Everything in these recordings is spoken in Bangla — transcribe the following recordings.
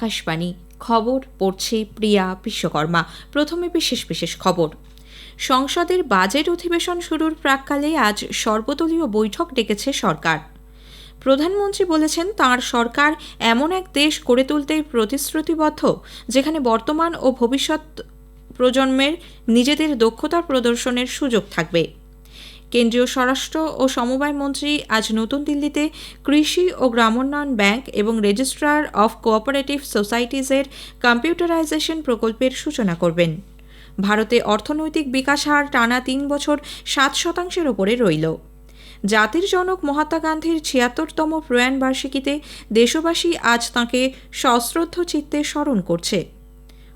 আকাশবাণী, খবর পড়ছে প্রিয়া বিশ্বকর্মা। প্রথমে বিশেষ বিশেষ খবর। সংসদের বাজেট অধিবেশন শুরুর প্রাককালে আজ সর্বদলীয় বৈঠক ডেকেছে সরকার। প্রধানমন্ত্রী বলেছেন, তাঁর সরকার এমন এক দেশ গড়ে তুলতে প্রতিশ্রুতিবদ্ধ, যেখানে বর্তমান ও ভবিষ্যৎ প্রজন্মের নিজেদের দক্ষতা প্রদর্শনের সুযোগ থাকবে। কেন্দ্রীয় স্বরাষ্ট্র ও সমবায় মন্ত্রী আজ নতুন দিল্লিতে কৃষি ও গ্রামোন্নয়ন ব্যাংক এবং রেজিস্ট্রার অফ কোঅপারেটিভ সোসাইটিজের কম্পিউটারাইজেশন প্রকল্পের সূচনা করবেন। ভারতে অর্থনৈতিক বিকাশ হার টানা তিন বছর সাত শতাংশের ওপরে রইল। জাতির জনক মহাত্মা গান্ধীর ছিয়াত্তরতম প্রয়াণ বার্ষিকীতে দেশবাসী আজ তাঁকে সশ্রদ্ধ চিত্তে স্মরণ করছে।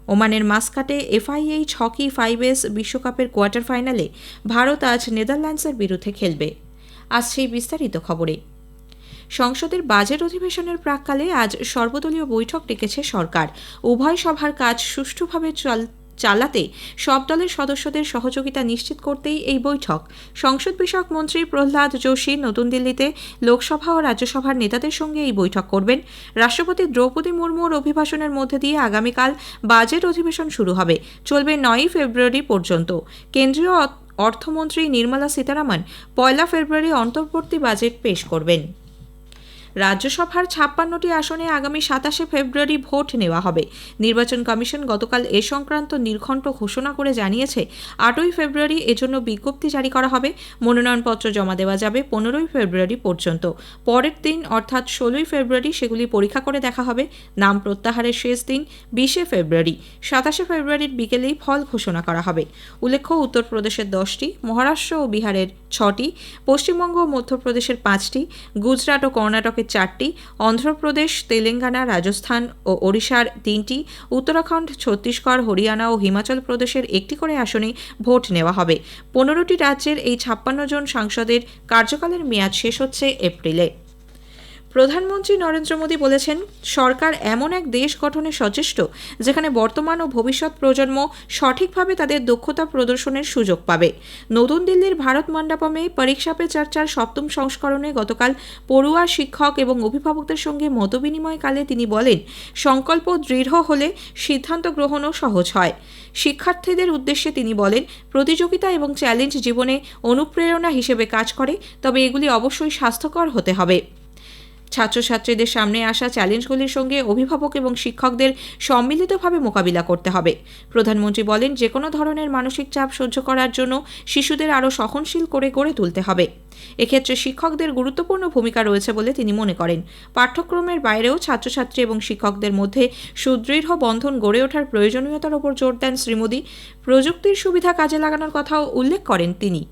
ওমানের মাস্কাটে এফআইএইচ হকি ফাইভ এস বিশ্বকাপের কোয়ার্টার ফাইনালে ভারত আজ নেদারল্যান্ডসের বিরুদ্ধে খেলবে। আজ সেই বিস্তারিত খবরে। সংসদের বাজেট অধিবেশনের প্রাককালে আজ সর্বদলীয় বৈঠক ডেকেছে সরকার। উভয় সভার কাজ সুষ্ঠুভাবে চল চালাতে সব দলের সদস্যদের সহযোগিতা নিশ্চিত করতেই এই বৈঠক। সংসদ বিষয়ক মন্ত্রী প্রহ্লাদ যোশী নতুন দিল্লিতে লোকসভা ও রাজ্যসভার নেতাদের সঙ্গে এই বৈঠক করবেন। রাষ্ট্রপতি দ্রৌপদী মুর্মুর অভিভাষণের মধ্যে দিয়ে আগামীকাল বাজেট অধিবেশন শুরু হবে। চলবে নয়ই ফেব্রুয়ারি পর্যন্ত। কেন্দ্রীয় অর্থমন্ত্রী নির্মলা সীতারামন পয়লা ফেব্রুয়ারি অন্তর্বর্তী বাজেট পেশ করবেন। রাজ্যসভার ছাপ্পান্নটি আসনে আগামী সাতাশে ফেব্রুয়ারি ভোট নেওয়া হবে। নির্বাচন কমিশন গতকাল এ সংক্রান্ত নির্ঘণ্ট ঘোষণা করে জানিয়েছে, আটই ফেব্রুয়ারি এজন্য বিজ্ঞপ্তি জারি করা হবে। মনোনয়নপত্র জমা দেওয়া যাবে পনেরোই ফেব্রুয়ারি পর্যন্ত। পরের দিন অর্থাৎ ষোলোই ফেব্রুয়ারি সেগুলি পরীক্ষা করে দেখা হবে। নাম প্রত্যাহারের শেষ দিন বিশে ফেব্রুয়ারি। সাতাশে ফেব্রুয়ারির বিকেলেই ফল ঘোষণা করা হবে। উল্লেখ্য, উত্তরপ্রদেশের দশটি, মহারাষ্ট্র ও বিহারের ছটি, পশ্চিমবঙ্গ ও মধ্যপ্রদেশের পাঁচটি, গুজরাট ও কর্ণাটকের চারটি, অন্ধ্রপ্রদেশ, তেলেঙ্গানা, রাজস্থান ও ওড়িশার তিনটি, উত্তরাখণ্ড, ছত্তিশগড়, হরিয়ানা ও হিমাচল প্রদেশের একটি করে আসনে ভোট নেওয়া হবে। পনেরোটি রাজ্যের এই ছাপ্পান্ন জন সাংসদের কার্যকালের মেয়াদ শেষ হচ্ছে এপ্রিলে। প্রধানমন্ত্রী নরেন্দ্র মোদী বলেছেন, সরকার এমন এক দেশ গঠনে সচেষ্ট, যেখানে বর্তমান ও ভবিষ্যৎ প্রজন্ম সঠিকভাবে তাদের দক্ষতা প্রদর্শনের সুযোগ পাবে। নতুন দিল্লির ভারত মণ্ডপমে পরীক্ষা পে চর্চার সপ্তম সংস্করণে গতকাল পড়ুয়া শিক্ষক এবং অভিভাবকদের সঙ্গে মতবিনিময়কালে তিনি বলেন, সংকল্প দৃঢ় হলে সিদ্ধান্ত গ্রহণও সহজ হয়। শিক্ষার্থীদের উদ্দেশ্যে তিনি বলেন, প্রতিযোগিতা এবং চ্যালেঞ্জ জীবনে অনুপ্রেরণা হিসেবে কাজ করে, তবে এগুলি অবশ্যই স্বাস্থ্যকর হতে হবে। ছাত্রছাত্রীদের সামনে আসা চ্যালেঞ্জগুলির সঙ্গে অভিভাবক এবং শিক্ষকদের সম্মিলিতভাবে মোকাবিলা করতে হবে। প্রধানমন্ত্রী বলেন যে কোনো ধরনের মানসিক চাপ সহ্য করার জন্য শিশুদের আরও সহনশীল করে গড়ে তুলতে হবে। এক্ষেত্রে শিক্ষকদের গুরুত্বপূর্ণ ভূমিকা রয়েছে বলে তিনি মনে করেন। পাঠ্যক্রমের বাইরেও ছাত্রছাত্রী এবং শিক্ষকদের মধ্যে সুদৃঢ় বন্ধন গড়ে ওঠার প্রয়োজনীয়তার ওপর জোর দেন শ্রী মোদী প্রযুক্তির সুবিধা কাজে লাগানোর কথাও উল্লেখ করেন তিনি।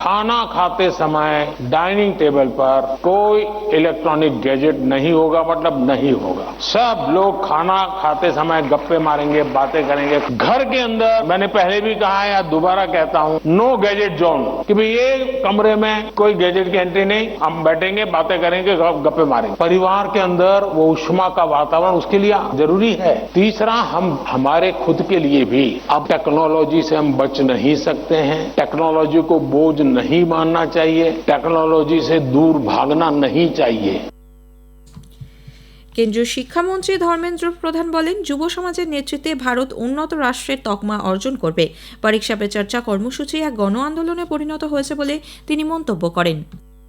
खाना खाते समय डाइनिंग टेबल पर कोई इलेक्ट्रॉनिक गैजेट नहीं होगा मतलब नहीं होगा। सब लोग खाना खाते समय गप्पे मारेंगे, बातें करेंगे। घर के अंदर मैंने पहले भी कहा या दोबारा कहता हूँ नो गैजेट जोन कि भाई ये कमरे में कोई गैजेट की एंट्री नहीं, हम बैठेंगे, बातें करेंगे गप्पे मारेंगे। परिवार के अंदर वो उष्मा का वातावरण उसके लिए ज़रूरी है। तीसरा, हम, हमारे खुद के लिए भी। अब टेक्नोलॉजी से हम बच नहीं सकते हैं। टेक्नोलॉजी को बोझ नहीं मानना चाहिए टेक्नोलॉजी से दूर भागना नहीं चाहिए কেন্দ্রীয় শিক্ষামন্ত্রী ধর্মেন্দ্র প্রধান বলেন যুব সমাজের নেতৃত্বে ভারত উন্নত রাষ্ট্রের তকমা অর্জন করবে পরীক্ষা পে চর্চা কর্মসূচি এক গণ আন্দোলনে পরিণত হয়েছে বলে তিনি মন্তব্য করেন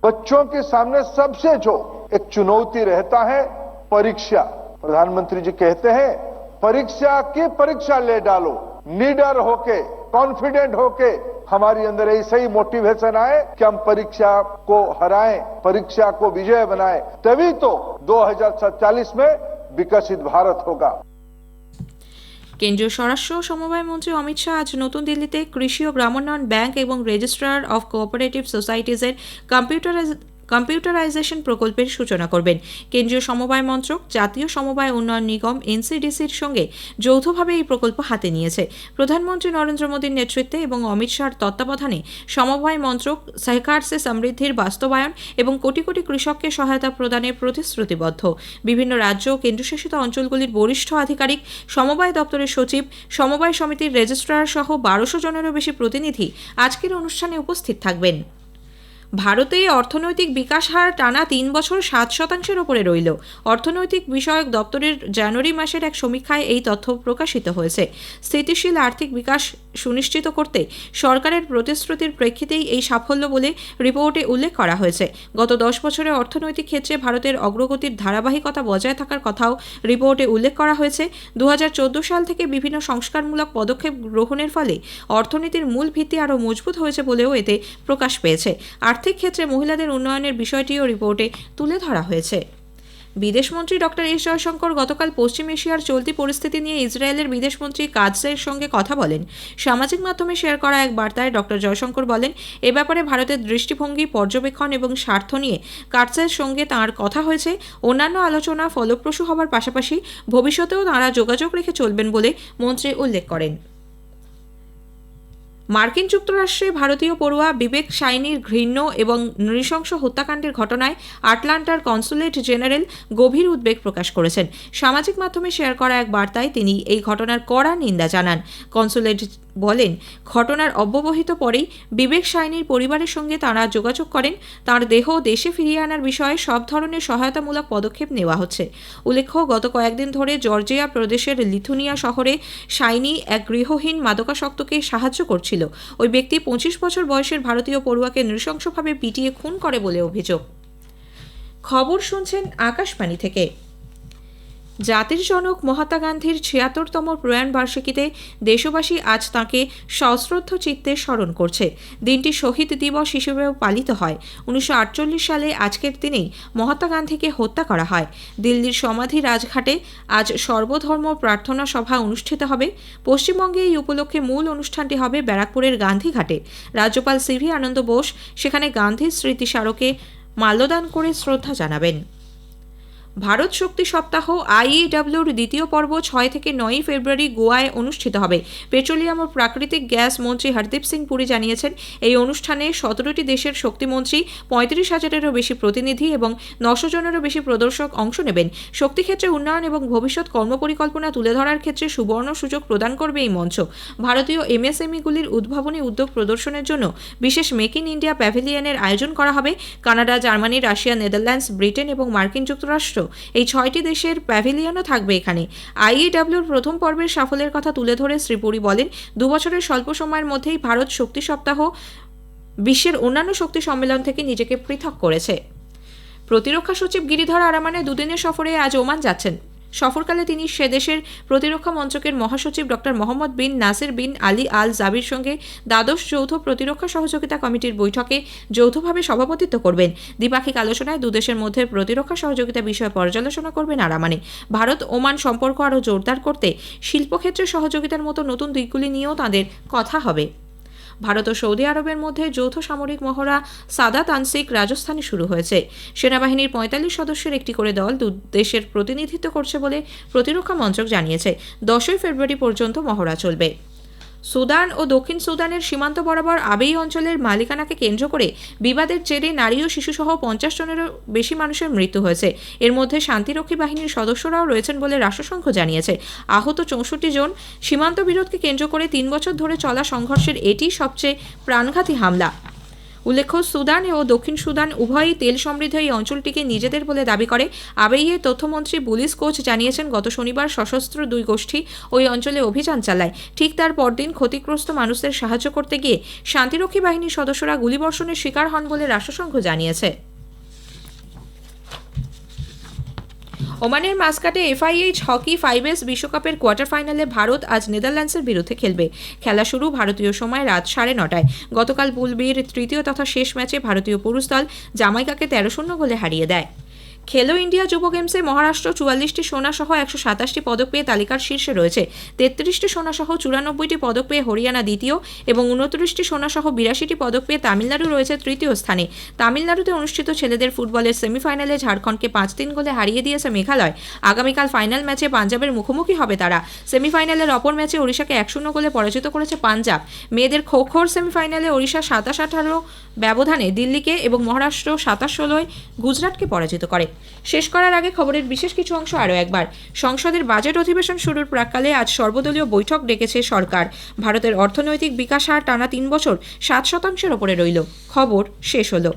बच्चों के सामने सबसे जो एक चुनौती रहता है परीक्षा प्रधानमंत्री जी कहते हैं परीक्षा की परीक्षा ले डालो निडर होके कॉन्फिडेंट होके हमारी अंदर ऐसा ही मोटिवेशन आए कि हम परीक्षा को हराएं परीक्षा को विजय बनाएं तभी तो 2047 में विकसित भारत होगा কেন্দ্রীয় স্বরাষ্ট্র ও সমবায় মন্ত্রী অমিত শাহ আজ নতুন দিল্লিতে কৃষি ও গ্রামোন্নয়ন ব্যাংক এবং রেজিস্ট্রার অফ কোঅপারেটিভ সোসাইটিজের কম্পিউটারাইজ কম্পিউটারাইজেশন প্রকল্পের সূচনা করবেন। কেন্দ্রীয় সমবায় মন্ত্রক, জাতীয় সমবায় উন্নয়ন নিগম, এনসিডিসির সঙ্গে যৌথভাবে এই প্রকল্প হাতে নিয়েছে। প্রধানমন্ত্রী নরেন্দ্র মোদীর নেতৃত্বে এবং অমিত শাহর তত্ত্বাবধানে সমবায় মন্ত্রক সহকার সে সমৃদ্ধির বাস্তবায়ন এবং কোটি কোটি কৃষককে সহায়তা প্রদানে প্রতিশ্রুতিবদ্ধ। বিভিন্ন রাজ্য ও কেন্দ্রশাসিত অঞ্চলগুলির বরিষ্ঠ আধিকারিক, সমবায় দপ্তরের সচিব, সমবায় সমিতির রেজিস্ট্রার সহ বারোশো জনেরও বেশি প্রতিনিধি আজকের অনুষ্ঠানে উপস্থিত থাকবেন। ভারতে অর্থনৈতিক বিকাশ হার টানা তিন বছর সাত শতাংশের ওপরে রইল। অর্থনৈতিক বিষয়ক দপ্তরের জানুয়ারি মাসের এক সমীক্ষায় এই তথ্য প্রকাশিত হয়েছে। স্থিতিশীল আর্থিক বিকাশ সুনিশ্চিত করতে সরকারের প্রতিশ্রুতির প্রেক্ষিতেই এই সাফল্য বলে রিপোর্টে উল্লেখ করা হয়েছে। গত দশ বছরে অর্থনৈতিক ক্ষেত্রে ভারতের অগ্রগতির ধারাবাহিকতা বজায় থাকার কথাও রিপোর্টে উল্লেখ করা হয়েছে। দু হাজার চোদ্দ সাল থেকে বিভিন্ন সংস্কারমূলক পদক্ষেপ গ্রহণের ফলে অর্থনীতির মূল ভিত্তি আরও মজবুত হয়েছে বলেও এতে প্রকাশ পেয়েছে। আর্থিক ক্ষেত্রে মহিলাদের উন্নয়নের বিষয়টিও রিপোর্টে তুলে ধরা হয়েছে। বিদেশমন্ত্রী ডক্টর এস জয়শঙ্কর গতকাল পশ্চিম এশিয়ার চলতি পরিস্থিতি নিয়ে ইসরায়েলের বিদেশমন্ত্রী কাজের সঙ্গে কথা বলেন। সামাজিক মাধ্যমে শেয়ার করা এক বার্তায় ডক্টর জয়শঙ্কর বলেন, এ ব্যাপারে ভারতের দৃষ্টিভঙ্গি, পর্যবেক্ষণ এবং স্বার্থ নিয়ে কাটসের সঙ্গে তাঁর কথা হয়েছে। অন্যান্য আলোচনা ফলপ্রসূ হবার পাশাপাশি ভবিষ্যতেও তাঁরা যোগাযোগ রেখে চলবেন বলে মন্ত্রী উল্লেখ করেন। মার্কিন যুক্তরাষ্ট্রে ভারতীয় পড়ুয়া বিবেক সাইনির ঘৃণ্য এবং নৃশংস হত্যাকাণ্ডের ঘটনায় আটলান্টার কনসুলেট জেনারেল গভীর উদ্বেগ প্রকাশ করেছেন। সামাজিক মাধ্যমে শেয়ার করা এক বার্তায় তিনি এই ঘটনার কড়া নিন্দা জানান। কনসুলেট বলেন, ঘটনার অব্যবহিত পরেই বিবেক সাইনির পরিবারের সঙ্গে তাঁরা যোগাযোগ করেন। তার দেহ দেশে ফিরিয়ে আনার বিষয়ে সব ধরনের সহায়তামূলক পদক্ষেপ নেওয়া হচ্ছে। উল্লেখ্য, গত কয়েকদিন ধরে জর্জিয়া প্রদেশের লিথুনিয়া শহরে সাইনি এক গৃহহীন মাদকাসক্তকে সাহায্য করছিল। ওই ব্যক্তি পঁচিশ বছর বয়সের ভারতীয় পড়ুয়াকে নৃশংসভাবে পিটিয়ে খুন করে বলে অভিযোগ। খবর শুনছেন আকাশবাণী থেকে। জাতির জনক মহাত্মা গান্ধীর ছিয়াত্তরতম প্রয়াণ বার্ষিকীতে দেশবাসী আজ তাঁকে সশ্রদ্ধ চিত্তে স্মরণ করছে। দিনটি শহীদ দিবস হিসেবেও পালিত হয়। উনিশশো আটচল্লিশ সালে আজকের দিনেই মহাত্মা গান্ধীকে হত্যা করা হয়। দিল্লির সমাধি রাজঘাটে আজ সর্বধর্ম প্রার্থনা সভা অনুষ্ঠিত হবে। পশ্চিমবঙ্গে এই উপলক্ষে মূল অনুষ্ঠানটি হবে ব্যারাকপুরের গান্ধীঘাটে। রাজ্যপাল সিভি আনন্দ বোস সেখানে গান্ধীর স্মৃতি স্মারকে মাল্যদান করে শ্রদ্ধা জানাবেন। ভারত শক্তি সপ্তাহ আইইডব্লিউর দ্বিতীয় পর্ব ছয় থেকে নয়ই ফেব্রুয়ারি গোয়ায় অনুষ্ঠিত হবে। পেট্রোলিয়াম ও প্রাকৃতিক গ্যাস মন্ত্রী হরদীপ সিং পুরী জানিয়েছেন, এই অনুষ্ঠানে সতেরোটি দেশের শক্তিমন্ত্রী পঁয়ত্রিশ হাজারেরও বেশি প্রতিনিধি এবং নশো জনেরও বেশি প্রদর্শক অংশ নেবেন। শক্তিক্ষেত্রে উন্নয়ন এবং ভবিষ্যৎ কর্মপরিকল্পনা তুলে ধরার ক্ষেত্রে সুবর্ণ সুযোগ প্রদান করবে এই মঞ্চ। ভারতীয় এমএসএমইগুলির উদ্ভাবনী উদ্যোগ প্রদর্শনের জন্য বিশেষ মেক ইন ইন্ডিয়া প্যাভিলিয়নের আয়োজন করা হবে। Canada, Germany, Russia, Netherlands, Britain এবং মার্কিন যুক্তরাষ্ট্র। এই ছয়টি দেশের প্যাভিলিয়নও থাকবে এখানে। আইএডাব্লিউর প্রথম পর্বের সাফল্যের কথা তুলে ধরে শ্রীপুরী বলেন দুবছরের স্বল্প সময়ের মধ্যেই ভারত শক্তি সপ্তাহ বিশ্বের অন্যান্য শক্তি সম্মেলন থেকে নিজেকে পৃথক করেছে। প্রতিরক্ষা সচিব গিরিধর আরামানে দুদিনের সফরে আজ ওমান যাচ্ছেন। সফরকালে তিনি সে দেশের প্রতিরক্ষা মন্ত্রকের মহাসচিব doctor Mohammed bin Nasir bin Ali Al Jabir সঙ্গে দ্বাদশ যৌথ প্রতিরক্ষা সহযোগিতা কমিটির বৈঠকে যৌথভাবে সভাপতিত্ব করবেন। দ্বিপাক্ষিক আলোচনায় দুদেশের মধ্যে প্রতিরক্ষা সহযোগিতা বিষয়ে পর্যালোচনা করবেন আরামানে। ভারত, ওমান সম্পর্ক আরও জোরদার করতে শিল্পক্ষেত্রে সহযোগিতার মতো নতুন দিকগুলি নিয়েও তাঁদের কথা হবে। ভারত ও সৌদি আরবের মধ্যে যৌথ সামরিক মহড়া সাদা তানসিক রাজস্থানে শুরু হয়েছে। সেনাবাহিনীর পঁয়তাল্লিশ সদস্যের একটি করে দল দু দেশের প্রতিনিধিত্ব করছে বলে প্রতিরক্ষা মন্ত্রক জানিয়েছে। দশই ফেব্রুয়ারি পর্যন্ত মহড়া চলবে। সুদান ও দক্ষিণ সুদানের সীমান্ত বরাবর আবেই অঞ্চলের মালিকানাকে কেন্দ্র করে বিবাদের জেরে নারী ও শিশুসহ পঞ্চাশ জনেরও বেশি মানুষের মৃত্যু হয়েছে। এর মধ্যে শান্তিরক্ষী বাহিনীর সদস্যরাও রয়েছেন বলে রাষ্ট্রসংঘ জানিয়েছে। আহত চৌষট্টি জন সীমান্ত বিরোধকে কেন্দ্র করে তিন বছর ধরে চলা সংঘর্ষের এটি সবচেয়ে প্রাণঘাতী হামলা। উল্লেখ্য, সুদান ও দক্ষিণ সুদান উভয়ই তেল সমৃদ্ধ এই অঞ্চলটিকে নিজেদের বলে দাবি করে। আবেইয়ে তথ্যমন্ত্রী বুলিস কোচ জানিয়েছেন, গত শনিবার সশস্ত্র দুই গোষ্ঠী ওই অঞ্চলে অভিযান চালায়। ঠিক তার পরদিন ক্ষতিগ্রস্ত মানুষদের সাহায্য করতে গিয়ে শান্তিরক্ষী বাহিনীর সদস্যরা গুলিবর্ষণের শিকার হন বলে রাষ্ট্রসংঘ জানিয়েছে। ওমানের মাস্কাটে এফআইএইচ হকি ফাইভ এস বিশ্বকাপের কোয়ার্টার ফাইনালে ভারত আজ নেদারল্যান্ডসের বিরুদ্ধে খেলবে। খেলা শুরু ভারতীয় সময় রাত সাড়ে নটায়। গতকাল বুলবির তৃতীয় তথা শেষ ম্যাচে ভারতীয় পুরুষ দল জামাইকাকে তেরো শূন্য গোলে হারিয়ে দেয়। খেলো ইন্ডিয়া যুব গেমসে মহারাষ্ট্র চুয়াল্লিশটি সোনা সহ একশো সাতাশটি পদক পেয়ে তালিকার শীর্ষে রয়েছে। তেত্রিশটি সোনা সহ চুরানব্বইটি পদক পেয়ে হরিয়ানা দ্বিতীয় এবং উনত্রিশটি সোনা সহ বিরাশিটি পদক পেয়ে তামিলনাড়ু রয়েছে তৃতীয় স্থানে। তামিলনাড়ুতে অনুষ্ঠিত ছেলেদের ফুটবলের সেমিফাইনালে ঝাড়খণ্ডকে পাঁচ তিন গোলে হারিয়ে দিয়েছে মেঘালয়। আগামীকাল ফাইনাল ম্যাচে পাঞ্জাবের মুখোমুখি হবে তারা। সেমিফাইনালের অপর ম্যাচে ওড়িশাকে এক শূন্য গোলে পরাজিত করেছে পাঞ্জাব। মেয়েদের খো খোর সেমিফাইনালে ওড়িশা সাতাশ আঠারো ব্যবধানে দিল্লিকে এবং মহারাষ্ট্র সাতাশ ষোলোয় গুজরাটকে পরাজিত করে। শেষ করার আগে খবরের বিশেষ কিছু অংশ আরও একবার। সংসদের বাজেট অধিবেশন শুরুর প্রাককালে আজ সর্বদলীয় বৈঠক ডেকেছে সরকার। ভারতের অর্থনৈতিক বিকাশ হার টানা তিন বছর সাত শতাংশের ওপরে রইল। খবর শেষ হলো।